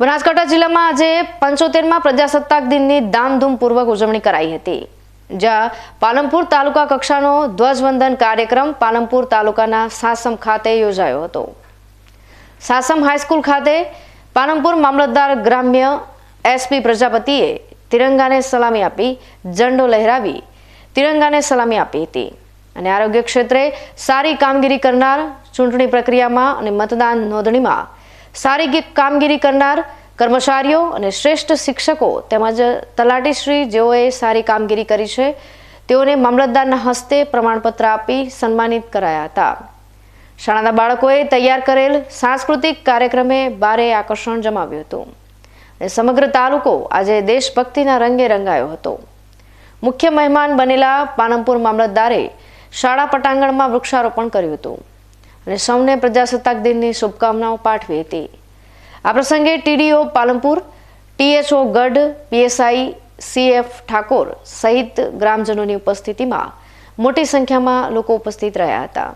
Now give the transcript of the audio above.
બનાસકાંઠા જિલ્લામાં આજે પંચોતેરમાં પ્રજાસત્તાક દિનની ધામધૂમપૂર્વક ઉજવણી કરાઈ હતી, જ્યાં પાલનપુર તાલુકા કક્ષાનો ધ્વજવંદન કાર્યક્રમ પાલનપુર તાલુકાના સાસમ ખાતે યોજાયો હતો. સાસમ હાઈસ્કૂલ ખાતે પાલનપુર મામલતદાર ગ્રામ્ય એસપી પ્રજાપતિએ તિરંગાને સલામી આપી ઝંડો લહેરાવી તિરંગાને સલામી આપી હતી અને આરોગ્ય ક્ષેત્રે સારી કામગીરી કરનાર ચૂંટણી પ્રક્રિયામાં અને મતદાન નોંધણીમાં સારી કામગીરી કરનાર કર્મચારીઓ અને શ્રેષ્ઠ શિક્ષકો તેમજ તલાટીશ્રી જેઓએ સારી કામગીરી કરી છે, તેઓને મામલતદારના હસ્તે પ્રમાણપત્ર આપી સન્માનિત કરાયા હતા. શાળાના બાળકોએ તૈયાર કરેલ સાંસ્કૃતિક કાર્યક્રમે ભારે આકર્ષણ જમાવ્યું હતું. અને સમગ્ર તાલુકો આજે દેશભક્તિના રંગે રંગાયો હતો. મુખ્ય મહેમાન બનેલા પાલનપુર મામલતદારે શાળા પટાંગણમાં વૃક્ષારોપણ કર્યું હતું. અને સૌને પ્રજાસત્તાક દિનની શુભકામનાઓ પાઠવી હતી. આ પ્રસંગે TDO Palanpur THO Gadh, PSI, CF Thakor સહિત ગ્રામજનોની ઉપસ્થિતિમાં મોટી સંખ્યામાં લોકો ઉપસ્થિત રહ્યા હતા.